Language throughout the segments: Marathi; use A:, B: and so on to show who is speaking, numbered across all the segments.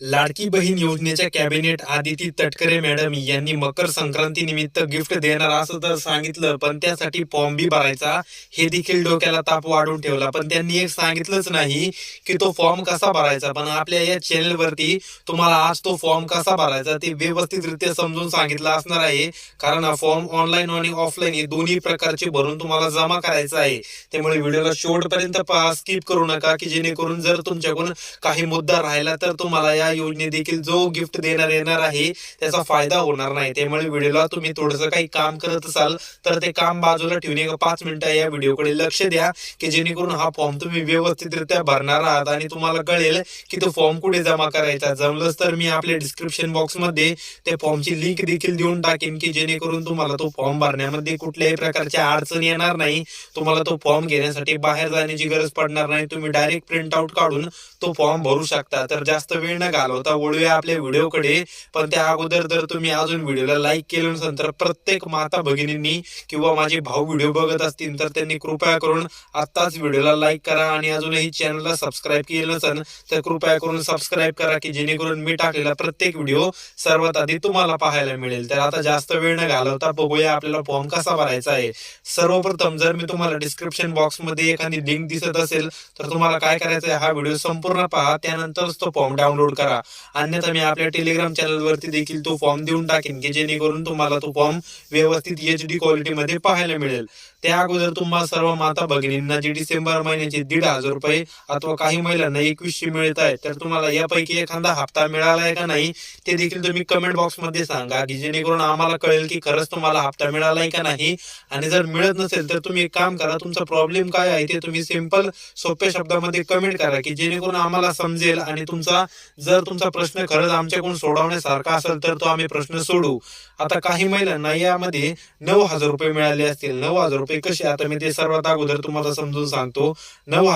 A: लाडकी बहीण योजनेच्या कॅबिनेट आदिती तटकरे मॅडम यांनी मकर संक्रांती निमित्त गिफ्ट देणार असं तर सांगितलं पण त्यासाठी फॉर्म बी भरायचा हे देखील डोक्याला ताप वाढून ठेवला. पण त्यांनी एक सांगितलंच नाही की तो फॉर्म कसा भरायचा पण आपल्या या चॅनलवरती तुम्हाला आज तो फॉर्म कसा भरायचा ते व्यवस्थितरित्या समजून सांगितलं असणार आहे. कारण हा फॉर्म ऑनलाईन आणि ऑफलाईन हे दोन्ही प्रकारचे भरून तुम्हाला जमा करायचा आहे. त्यामुळे व्हिडिओला शेवटपर्यंत पहा स्किप करू नका की जेणेकरून जर तुमच्याकडून काही मुद्दा राहिला तर तुम्हाला या योजने देखील जो गिफ्ट देणार येणार आहे त्याचा फायदा होणार नाही. त्यामुळे व्हिडिओला तुम्ही थोडस काही काम करत असाल तर ते काम बाजूला ठेवून एक पाच मिनिटं या व्हिडिओकडे लक्ष द्या की जेणेकरून हा फॉर्म तुम्ही व्यवस्थितरित्या भरणार आहात आणि तुम्हाला कळेल की तो फॉर्म कुठे जमा करायचा. जमलंच तर मी आपल्या डिस्क्रिप्शन बॉक्समध्ये त्या फॉर्मची लिंक देखील देऊन टाकेन की जेणेकरून तुम्हाला तो फॉर्म भरण्यामध्ये कुठल्याही प्रकारच्या अडचण येणार नाही. तुम्हाला तो फॉर्म घेण्यासाठी बाहेर जाण्याची गरज पडणार नाही. तुम्ही डायरेक्ट प्रिंट आउट काढून तो फॉर्म भरू शकता. तर जास्त वेळ न घालवता वळूया आपल्या व्हिडिओकडे. पण त्या अगोदर जर तुम्ही अजून व्हिडिओला लाईक केलं नसेल तर प्रत्येक माता भगिनींनी किंवा माझे भाऊ व्हिडिओ बघत असतील तर त्यांनी कृपया करून आत्ताच व्हिडिओला लाईक करा आणि अजूनही चॅनलला सबस्क्राईब केलं नसेल तर कृपया करून सबस्क्राईब करा की जेणेकरून मी टाकलेला प्रत्येक व्हिडिओ सर्वात आधी तुम्हाला पाहायला मिळेल. तर आता जास्त वेळ न घालवता बघूया आपल्याला फॉर्म कसा भरायचा आहे. सर्वप्रथम जर मी तुम्हाला डिस्क्रिप्शन बॉक्समध्ये एखादी लिंक दिसत असेल तर तुम्हाला काय करायचं आहे हा व्हिडिओ संपूर्ण पहा. त्यानंतरच तो फॉर्म डाउनलोड करा. अन्यथा मी आपल्या टेलिग्राम चॅनल वरती देखील तो फॉर्म देऊन टाकेन की जेणेकरून तुम्हाला तो फॉर्म व्यवस्थित एच डी क्वालिटी मध्ये पाहायला मिळेल. त्या अगोदर तुम्हाला सर्व माता भगिनींना जे डिसेंबर महिन्याचे दीड हजार रुपये अथवा काही महिलांना एकवीसशे मिळत आहे तर तुम्हाला यापैकी एखादा हप्ता आहे का नाही ते देखील तुम्ही कमेंट बॉक्समध्ये सांगा की जेणेकरून आम्हाला कळेल की खरंच तुम्हाला हप्ता आहे का नाही. आणि जर मिळत नसेल तर तुम्ही एक काम करा तुमचा प्रॉब्लेम काय आहे ते तुम्ही सिंपल सोप्या शब्दामध्ये कमेंट करा की जेणेकरून आम्हाला समजेल आणि तुमचा जर तुमचा प्रश्न खरंच आमच्याकडून सोडवण्यासारखा असेल तर तो आम्ही प्रश्न सोडू आता काही महिलांना यामध्ये नऊ हजार रुपये मिळाले असतील. नऊ हजार रुपये कसे? आता मी ते सर्वात अगोदर तुम्हाला समजून सांगतो. नऊ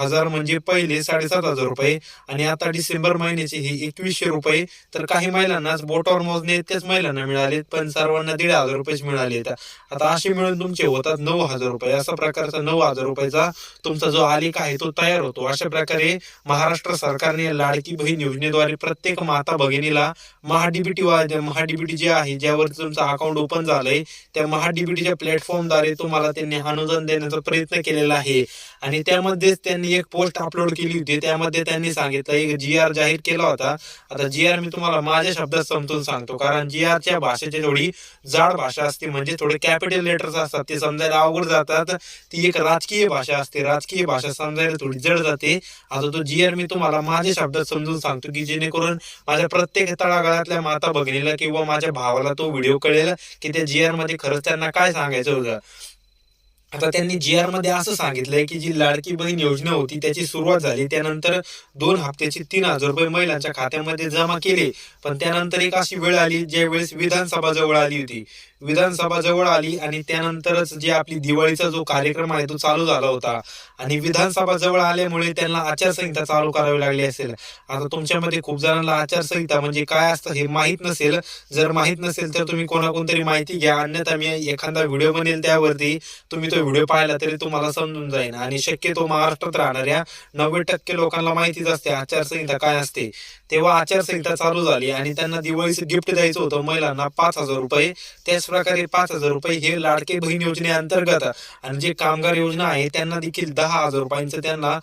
A: हजार म्हणजे पहिले साडेसात हजार रुपये आणि आता डिसेंबर महिन्याचे हे एकवीसशे रुपये. तर काही महिलांना बोटावर मोजणे इतक्याच महिलांना मिळाले पण सर्वांना दीड हजार रुपयेच मिळाले आता असे मिळून तुमचे होतात नऊ हजार रुपये. असा प्रकारचा नऊ हजार रुपयाचा तुमचा जो आलेख आहे तो तयार होतो. अशा प्रकारे महाराष्ट्र सरकारने लाडकी बहीण योजनेद्वारे प्रत्येक माता भगिनीला महाडीबीटी महाडीबीटी जे आहे ज्यावर तुमचं अकाउंट ओपन झालंय त्या महाडीबीटीच्या प्लॅटफॉर्मद्वारे तुम्हाला त्यांनी अनुदान देण्याचा प्रयत्न केलेला आहे. आणि त्यामध्येच त्यांनी एक पोस्ट अपलोड केली होती त्यामध्ये त्यांनी सांगितलं एक जी आर जाहीर केला होता. आता जी आर मी तुम्हाला माझ्या शब्दात समजून सांगतो कारण जी आरच्या भाषेची थोडी जाड भाषा असते म्हणजे थोडे कॅपिटल लेटर्स असतात ते समजायला अवघड जातात. ती एक राजकीय भाषा असते राजकीय भाषा समजायला थोडी जड जाते. आता तो जी आर मी तुम्हाला माझ्या शब्दात समजून सांगतो की जेणेकरून माझ्या प्रत्येक तळागाळातल्या माता भगिनीला किंवा माझ्या भावाला तो व्हिडिओ कळेल की त्या जी आरमध्ये खरंच त्यांना काय सांगायचं होतं. आता त्यांनी जी आरमध्ये असं सांगितलंय की जी लाडकी बहीण योजना होती त्याची सुरुवात झाली त्यानंतर दोन हप्त्याची तीन हजार रुपये महिलांच्या खात्यामध्ये जमा केले. पण त्यानंतर एक अशी वेळ आली ज्या वेळेस विधानसभा जवळ आली होती. विधानसभा जवळ आली आणि त्यानंतरच जे आपली दिवाळीचा जो कार्यक्रम आहे तो चालू झाला होता. आणि विधानसभा जवळ आल्यामुळे त्यांना आचारसंहिता चालू करावी लागली असेल. आता तुमच्यामध्ये खूप जणांना आचारसंहिता म्हणजे काय असतं हे माहीत नसेल. जर माहीत नसेल तर तुम्ही कोणाकोणतरी माहिती घ्या. अन्यथा मी एखादा व्हिडिओ बनेल त्यावरती तुम्ही तो व्हिडिओ पाहिला तरी तुम्हाला समजून जाईल. आणि शक्यतो महाराष्ट्रात राहणाऱ्या नव्वद टक्के लोकांना माहितीच असते आचारसंहिता काय असते. तेव्हा आचारसंहिता चालू झाली आणि त्यांना दिवाळीचं गिफ्ट द्यायचं होतं महिलांना पाच हजार रुपये. त्याच प्रकारे पाच हजार रुपये हे लाडके बहीण योजनेअंतर्गत आणि जे कामगार योजना आहे त्यांना देखील दहा हजार रुपयांचं त्यांना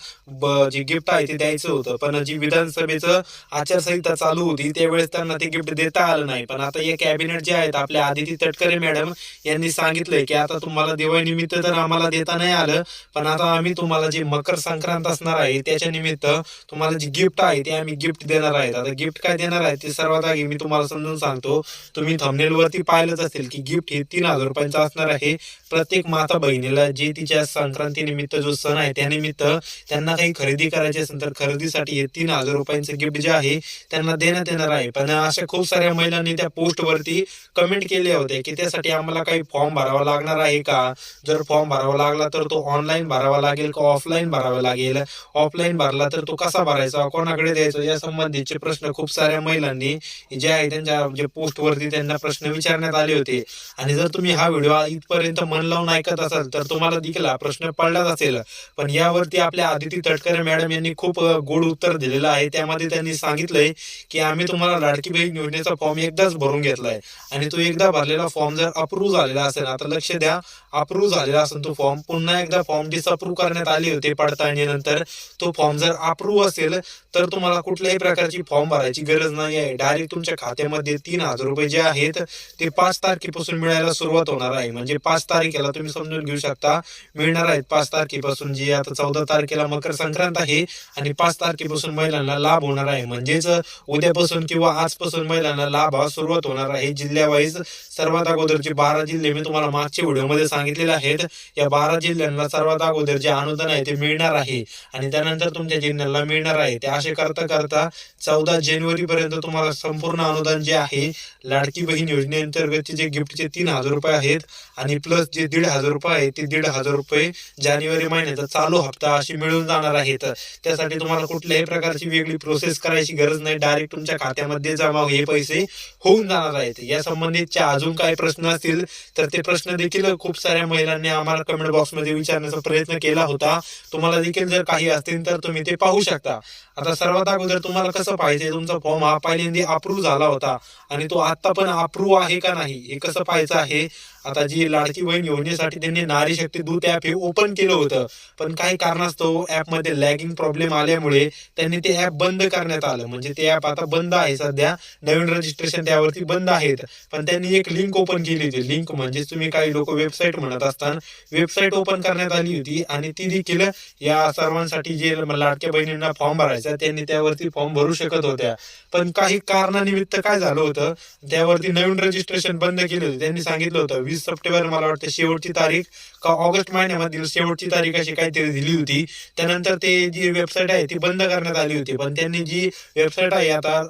A: जे गिफ्ट आहे ते द्यायचं होतं. पण जी विधानसभेचं आचारसंहिता चालू होती त्यावेळेस त्यांना ते गिफ्ट देता आलं नाही. पण आता हे कॅबिनेट जे आहेत आपल्या आदिती तटकरे मॅडम यांनी सांगितलंय की आता तुम्हाला दिवाळी निमित्त तर आम्हाला देता नाही आलं पण आता आम्ही तुम्हाला जे मकर संक्रांत असणार आहे त्याच्या निमित्त तुम्हाला जे गिफ्ट आहे ते आम्ही गिफ्ट देणार आहेत. आता गिफ्ट काय देणार आहे ते सर्वात आधी मी तुम्हाला समजून सांगतो. तुम्ही थंबनेल वरती पाहिलंच असेल की गिफ्ट हे तीन हजार रुपयांचं असणार आहे. प्रत्येक माता बहिणीला जे तिच्या संक्रांती निमित्त जो सण आहे त्यानिमित्त त्यांना काही खरेदी करायची असेल तर खरेदीसाठी हे तीन हजार रुपयांचं गिफ्ट जे आहे त्यांना देण्यात येणार आहे. पण अशा खूप साऱ्या महिलांनी त्या पोस्ट वरती कमेंट केले होते की त्यासाठी आम्हाला काही फॉर्म भरावा लागणार आहे का? जर फॉर्म भरावा लागला तर तो ऑनलाईन भरावा लागेल का ऑफलाईन भरावा लागेल? ऑफलाईन भरला तर तो कसा भरायचा? कोणाकडे द्यायचा? या संबंधीचे प्रश्न खूप साऱ्या महिलांनी जे आहे त्यांच्या जे पोस्ट वरती त्यांना प्रश्न विचारण्यात आले होते. आणि जर तुम्ही हा व्हिडिओ इथपर्यंत मन लावून ऐकत असाल तर तुम्हाला देखील प्रश्न पडलाच असेल. पण यावरती आपल्या आदिती तटकरे मॅडम यांनी खूप गोड उत्तर दिलेलं आहे. त्यामध्ये त्यांनी सांगितलंय की आम्ही तुम्हाला लाडकी बहीण योजनेचा फॉर्म एकदाच भरून घेतलाय. आणि तो एकदा भरलेला फॉर्म जर अप्रूव्ह झालेला असेल आता लक्ष द्या अप्रूव्ह झालेला असेल तो फॉर्म पुन्हा एकदा फॉर्म डिसअप्रूव्ह करण्यात आले होते पडताळणीनंतर. तो फॉर्म जर अप्रूव्ह असेल तर तुम्हाला कुठल्याही प्रकारची फॉर्म भरायची गरज नाही आहे. डायरेक्ट तुमच्या खात्यामध्ये तीन हजार रुपये जे आहेत ते पाच तारखेपासून मिळायला सुरुवात होणार आहे. म्हणजे पाच तारखेला तुम्ही समजून घेऊ शकता. मिळणार आहेत पाच तारखेपासून जी आता चौदा तारखेला मकर संक्रांत आहे आणि पाच तारखेपासून महिलांना लाभ होणार आहे. म्हणजेच उद्यापासून किंवा आजपासून महिलांना लाभ हा सुरुवात होणार आहे. जिल्ह्यावाईज सर्वात अगोदरचे बारा जिल्हे मी तुम्हाला मागच्या व्हिडिओमध्ये सांगितलेले आहेत. या बारा जिल्ह्यांना सर्वात अगोदर जे अनुदान आहे ते मिळणार आहे आणि त्यानंतर तुमच्या जिल्ह्याला मिळणार आहे. ते असे करता करता चौदा जानेवारी पर्यंत तुम्हाला संपूर्ण अनुदान जे आहे लाडकी बहीण योजनेअंतर्गतचे जे गिफ्टचे तीन हजार रुपये आहेत आणि प्लस जे दीड हजार रुपये आहे ते दीड हजार रुपये जानेवारी महिन्याचा चालू हप्ता अशी मिळून जाणार आहेत. त्यासाठी तुम्हाला कुठल्याही प्रकारची वेगळी प्रोसेस करायची गरज नाही. डायरेक्ट तुमच्या खात्यामध्ये जमा हे पैसे होऊन जाणार आहेत. या संबंधितचे अजून काही प्रश्न असतील तर ते प्रश्न देखील खूप साऱ्या महिलांनी आम्हाला कमेंट बॉक्समध्ये विचारण्याचा प्रयत्न केला होता. तुम्हाला देखील जर काही असतील तर तुम्ही ते पाहू शकता. आता सर्वात अगोदर तुम्हाला कसं पाहिजे तुमचा फॉर्म हा पहिल्यांदा अप्रूव्ह झाला होता. आणि तो आता पण अप्रूव्ह आहे का नाही हे कसं पाहायचं आहे? आता जी लाडकी बहीण योजनेसाठी त्यांनी नारी शक्ती दूत ऍप हे ओपन केलं होतं. पण काही कारणास्तव ऍपमध्ये लॅगिंग प्रॉब्लेम आल्यामुळे त्यांनी ते ऍप बंद करण्यात आलं. म्हणजे ते ऍप आता बंद आहे सध्या. नवीन रजिस्ट्रेशन त्यावरती बंद आहेत. पण त्यांनी एक लिंक ओपन केली होती. लिंक म्हणजे तुम्ही काही लोक वेबसाईट म्हणत असताना वेबसाईट ओपन करण्यात आली होती आणि ती देखील या सर्वांसाठी जे लाडक्या बहिणींना फॉर्म भरायचा त्यांनी त्यावरती फॉर्म भरू शकत होत्या. पण काही कारणानिमित्त काय झालं होतं? त्यावरती नवीन रजिस्ट्रेशन बंद केले होते. त्यांनी सांगितलं होतं वीस सप्टेंबर मला वाटतं शेवटची तारीख का ऑगस्ट महिन्यामधील शेवटची तारीख अशी काहीतरी दिली होती. त्यानंतर ते जी वेबसाईट आहे ती बंद करण्यात आली होती. पण त्यांनी जी वेबसाईट आहे आता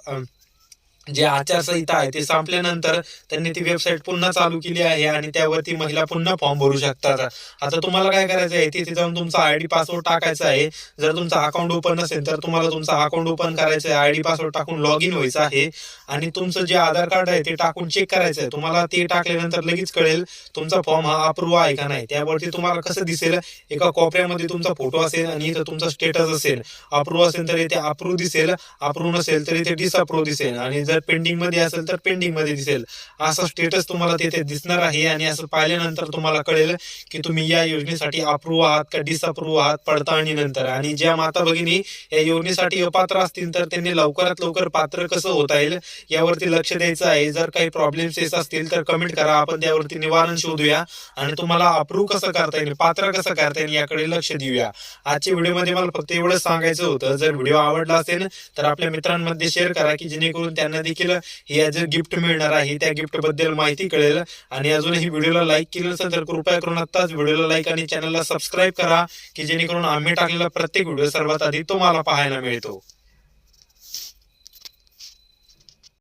A: जे आचारसंहिता आहे ते संपल्यानंतर त्यांनी ती वेबसाईट पुन्हा चालू केली आहे आणि त्यावरती महिला पुन्हा फॉर्म भरू शकतात. आता तुम्हाला काय करायचं आहे तिथे जाऊन तुमचा आयडी पासवर्ड टाकायचा आहे. जर तुमचा अकाउंट ओपन नसेल तर तुम्हाला तुमचा अकाउंट ओपन करायचं आहे आयडी पासवर्ड टाकून लॉग इन व्हायचं आहे. आणि तुमचं जे आधार कार्ड आहे ते टाकून चेक करायचं आहे. तुम्हाला ते टाकल्यानंतर लगेच कळेल तुमचा फॉर्म हा अप्रूव्ह आहे का नाही. त्यावरती तुम्हाला कसं दिसेल एका कोपऱ्यामध्ये तुमचा फोटो असेल आणि इथं तुमचा स्टेटस असेल. अप्रूव्ह असेल तर इथे अप्रूव्ह दिसेल अप्रूव्ह नसेल तर इथे डिसअप्रूव्ह दिसेल. आणि जर पेंडिंगमध्ये असेल तर पेंडिंगमध्ये दिसेल. असा स्टेटस तुम्हाला तिथे दिसणार आहे आणि असं पाहिल्यानंतर तुम्हाला कळेल की तुम्ही या योजनेसाठी अप्रूव्ह आहात का डिसअप्रूव्ह आहात पडताळणीनंतर आणि ज्या माता भगिनी या योजनेसाठी अपात्र असतील तर त्यांनी लवकरात लवकर पात्र कसं होता येईल यावरती लक्ष द्यायचं आहे. जर काही प्रॉब्लेम्स येत असतील तर कमेंट करा. आपण त्यावरती निवारण शोधूया आणि तुम्हाला अप्रूव्ह कसं करता येईल पात्र कसं करता येईल याकडे लक्ष देऊया. आजच्या व्हिडिओमध्ये मला फक्त एवढंच सांगायचं होतं. जर व्हिडिओ आवडला असेल तर आपल्या मित्रांमध्ये शेअर करा की जेणेकरून त्यांना देखील हे जे गिफ्ट मिळणार आहे त्या गिफ्टबद्दल माहिती कळेल. आणि अजूनही व्हिडिओला लाईक केलं असेल तर कृपया करून आत्ताच व्हिडिओला लाईक आणि चॅनलला सबस्क्राईब करा की जेणेकरून आम्ही टाकलेला प्रत्येक व्हिडिओ सर्वात आधी तुम्हाला पाहायला मिळतो.